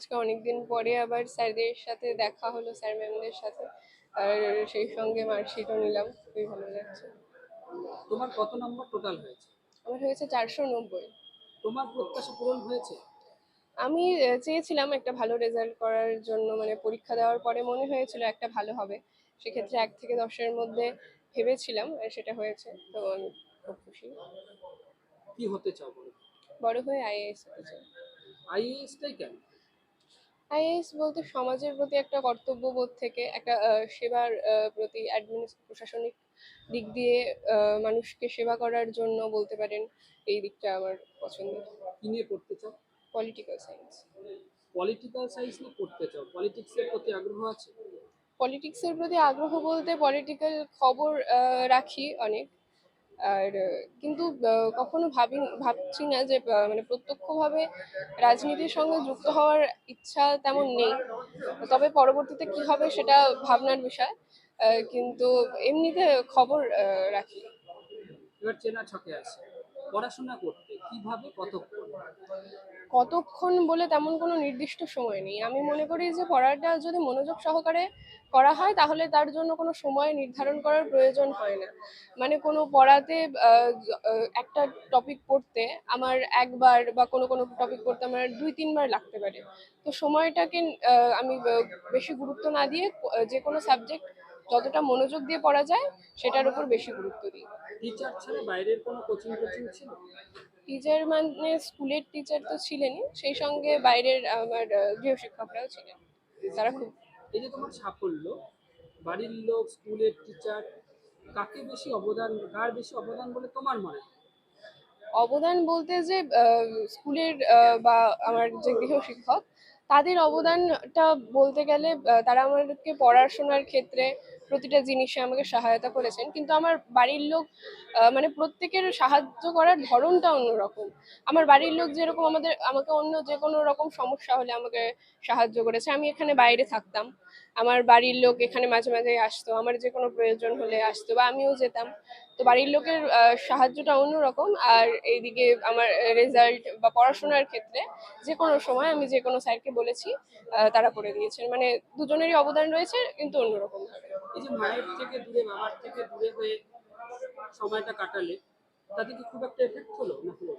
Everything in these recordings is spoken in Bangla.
আজকে অনেকদিন পরে আবার স্যারদের সাথে দেখা হলো স্যার ম্যামদের সাথে। আর সেই সঙ্গে মার্কশিটও নিলাম খুবই ভালো লাগছে। তোমার কত নম্বর টোটাল হয়েছে? আমার হয়েছে চারশো নব্বই। তোমার প্রত্যাশা পূরণ হয়েছে? আমি চেয়েছিলাম একটা ভালো রেজাল্ট করার জন্য মানে পরীক্ষা দেওয়ার পরে মনে হয়েছিল একটা ভালো হবে। সেক্ষেত্রে এক থেকে দশের মধ্যে ভেবেছিলাম সেটা হয়েছে। তো আমি খুব খুশি। কি হতে চাও বড় হয়ে আইএএস হতে চাই। আইএএসটাই কেন? আইএএস বলতে সমাজের প্রতি একটা কর্তব্যবোধ থেকে একটা সেবার প্রতি অ্যাডমিনিস প্রশাসনিক দিক দিয়ে মানুষকে সেবা করার জন্য বলতে পারেন এই দিকটা আমার পছন্দ। কি নিয়ে পড়তে চাও? পলিটিক্যাল সায়েন্স পলিটিক্যাল সায়েন্স নিয়ে পড়তে চাও? পলিটিক্সের প্রতি আগ্রহ আছে? পলিটিক্সের প্রতি আগ্রহ বলতে পলিটিক্যাল খবর রাখি অনেক। আর কিন্তু কখনো ভাবি, ভাবছি না যে মানে প্রত্যক্ষভাবে রাজনীতির সঙ্গে যুক্ত হওয়ার ইচ্ছা তেমন নেই। তবে পরবর্তীতে কি হবে সেটা ভাবনার বিষয় কিন্তু এমনিতে খবর রাখি। এবার চেনা ছকে আছে। পড়াশোনা করতে কীভাবে কতক্ষণ? কতক্ষণ বলে তেমন কোনো নির্দিষ্ট সময় নেই। আমি মনে করি যে পড়াটা যদি মনোযোগ সহকারে করা হয় তাহলে তার জন্য কোনো সময় নির্ধারণ করার প্রয়োজন হয় না। মানে কোনো পড়াতে একটা টপিক পড়তে আমার একবার বা কোনো কোনো টপিক পড়তে আমার দুই তিনবার লাগতে পারে। তো সময়টাকে আমি বেশি গুরুত্ব না দিয়ে যে কোনো সাবজেক্ট যতটা মনোযোগ দিয়ে পড়া যায় সেটার উপর বেশি গুরুত্ব দিই। টিচার ছাড়া বাইরের কোনো কোচিং কোচিং ছিল? টিচার মানে স্কুলের টিচার তো ছিলেনই সেই সঙ্গে বাইরের আমার গৃহশিক্ষকরাও ছিলেন। তারা খুব এই যে তোমার সাফল্য বাড়ির লোক স্কুলের টিচার কাকে বেশি অবদান কার বেশি অবদান বলে তোমার মনে হয়? অবদান বলতে যে স্কুলের বা আমার যে গৃহশিক্ষক তাদের অবদানটা বলতে গেলে তারা আমাদেরকে পড়াশোনার ক্ষেত্রে প্রতিটা জিনিসে আমাকে সহায়তা করেছেন। কিন্তু আমার বাড়ির লোক মানে প্রত্যেকের সাহায্য করার ধরনটা অন্যরকম। আমার বাড়ির লোক যেরকম আমাদের, আমাকে অন্য যে কোনো রকম সমস্যা হলে আমাকে সাহায্য করেছে। আমি এখানে বাইরে থাকতাম। আমার বাড়ির লোক এখানে মাঝে মাঝে আসতো। আমার যে কোনো প্রয়োজন হলে আসতো বা আমিও যেতাম। তো বাড়ির লোকের সাহায্যটা অন্যরকম। আর এইদিকে আমার রেজাল্ট বা পড়াশোনার ক্ষেত্রে যে কোনো সময় আমি যে কোনো স্যারকে বলেছি তারা করে দিয়েছেন। মানে দুজনেরই অবদান রয়েছে, কিন্তু অন্যরকম ভাবে। এই যে মায়ের থেকে দূরে বাবার থেকে দূরে হয়ে সময়টা কাটালে তাতে কি খুব একটা এফেক্ট হলো না হলো?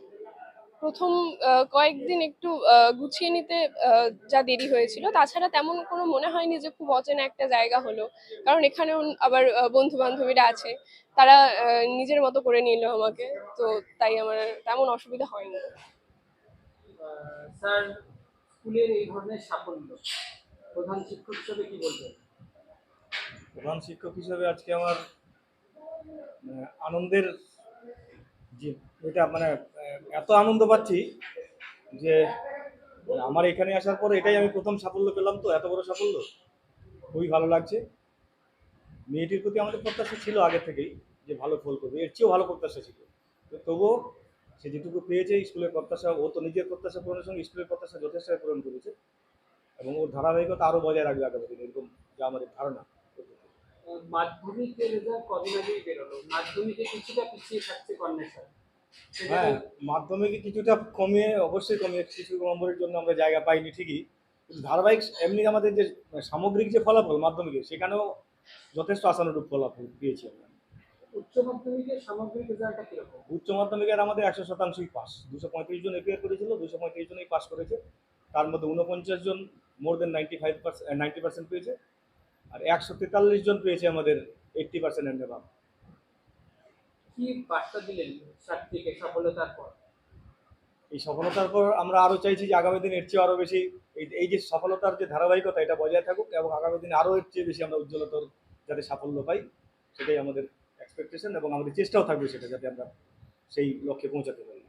প্রথম আহ, কয়েকদিন একটু আহ, গুছিয়ে নিতে আহ, যা দেরি হয়েছিল তাছাড়া তেমন কোনো মনে হয়নি যে খুব অচেনা একটা জায়গা হলো। কারণ এখানেও আবার বন্ধু বান্ধবীরা আছে তারা আহ, নিজের মতো করে নিল আমাকে তো তাই আমার তেমন অসুবিধা হয়নি। স্যার স্কুলের এই ধরনের সাফল্য প্রধান শিক্ষক হিসেবে কি বলবেন? প্রধান শিক্ষক হিসাবে আজকে আমার আনন্দের যে এটা মানে এত আনন্দ পাচ্ছি যে আমার এখানে আসার পর এটাই আমি প্রথম সাফল্য পেলাম তো, এত বড় সাফল্য। খুবই ভালো লাগছে। মেয়েটির প্রতি আমাদের প্রত্যাশা ছিল আগে থেকেই যে ভালো ফল করবে, এর চেয়েও ভালো প্রত্যাশা ছিল। তো তবুও সে যেটুকু পেয়েছে স্কুলের প্রত্যাশা, ও তো নিজের প্রত্যাশা পূরণের সঙ্গে স্কুলের প্রত্যাশা যথেষ্ট পূরণ করেছে এবং ওর ধারাবাহিকতা আরও বজায় রাখবে আগামী দিনে, এরকম যা আমাদের ধারণা। মাধ্যমিকের রেজাল্ট কদিন আগেই বেরোলো? মাধ্যমিকে কিছুটা পিছিয়ে থাকছে কর্নেশ্বর হ্যাঁ মাধ্যমিকে কিছুটা কমিয়ে অবশ্যই কমিয়ে কিছু নম্বরের জন্য আমরা জায়গা পাইনি ঠিকই। কিন্তু ধারাবাহিক এমনি আমাদের যে সামগ্রিক যে ফলাফল মাধ্যমিকে সেখানেও যথেষ্ট আশানুরূপ ফলাফল পেয়েছি আমরা। উচ্চ মাধ্যমিকের সামগ্রিক রেজাল্টটা কীরকম? উচ্চ মাধ্যমিকের আমাদের একশো শতাংশই পাস। দুশো পঁয়ত্রিশ জন এপিয়ার করেছিল দুশো পঁয়ত্রিশ জনই পাস করেছে। তার মধ্যে উনপঞ্চাশ জন more than ninety five percent ninety percent পেয়েছে। আর একশো তেতাল্লিশ জন পেয়েছে আমাদের এইট্টি পার্সেন্ট অ্যান্ড এবাভ কি বার্তা দিলেন ছাত্রীকে সফলতার পর? এই সফলতার পর আমরা আরও চাইছি যে আগামী দিনে এর চেয়ে আরও বেশি এই এই যে সফলতার যে ধারাবাহিকতা এটা বজায় থাকুক এবং আগামী দিনে আরও এর চেয়ে বেশি আমরা উজ্জ্বলতর যাতে সাফল্য পাই সেটাই আমাদের এক্সপেকটেশন এবং আমাদের চেষ্টাও থাকবে সেটা যাতে আমরা সেই লক্ষ্যে পৌঁছাতে পারি।